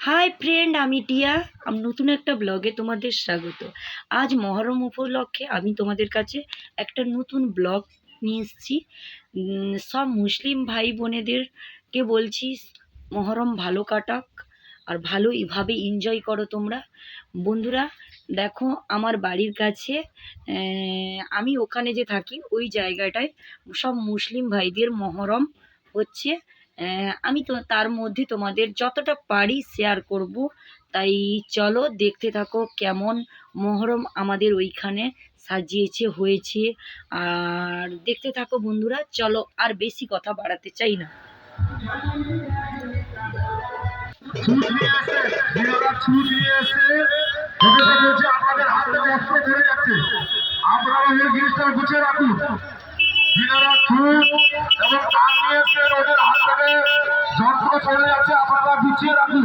Hi friend আমি টিয়া। আমি, নতুন একটা ব্লগে তোমাদের স্বাগত। আজ মহরম উপলক্ষে আমি তোমাদের কাছে একটা নতুন ব্লগ নিয়ে এসেছি। সব মুসলিম ভাই বোনেদেরকে বলছি, মহরম ভালো কাটাক আর ভালো এভাবে এনজয় করো তোমরা। বন্ধুরা, দেখো আমার বাড়ির কাছে আমি ওখানে যে থাকি, ওই জায়গাটায় সব মুসলিম ভাইদের মহরম হচ্ছে। আমি তো তার মধ্যে তোমাদের যতটা পারি শেয়ার করব। তাই চলো দেখতে থাকো কেমন মহরম আমাদের ওইখানে সাজিয়েছে, হয়েছে। আর দেখতে থাকো বন্ধুরা, চলো আর বেশি কথা বাড়াতে চাই না। আপনারা ছুট এবং আর্মি ওদের হাত থেকে যন্ত্র চলে যাচ্ছে আপনারা বিছিয়ে রাখুন।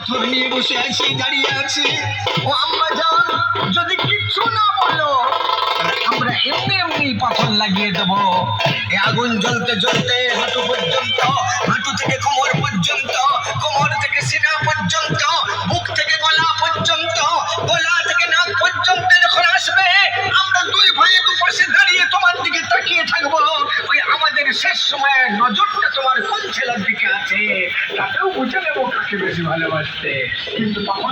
পাথর নিয়ে বসে আছি, দাঁড়িয়ে আছি। ও আম্মা যান যদি কিচ্ছু না বলো, আমরা এমনি এমনি পাথর লাগিয়ে দেবো। এ আগুন জ্বলতে জ্বলতে হাঁটু পর্যন্ত, হাঁটু থেকে কোমর পর্যন্ত, কোমর থেকে সিনা পর্যন্ত, বুক থেকে গলা পর্যন্ত, গলা থেকে নাক পর্যন্ত যখন আসবে, আমরা দুই ভাই দুপাশে দাঁড়িয়ে তোমার দিকে তাকিয়ে থাকব। ওই আমাদের শেষ সময়ে নজরটা ছেলের দিকে আছে তাতেও বুঝে নেব কাকে বেশি ভালোবাসতে। কিন্তু তখন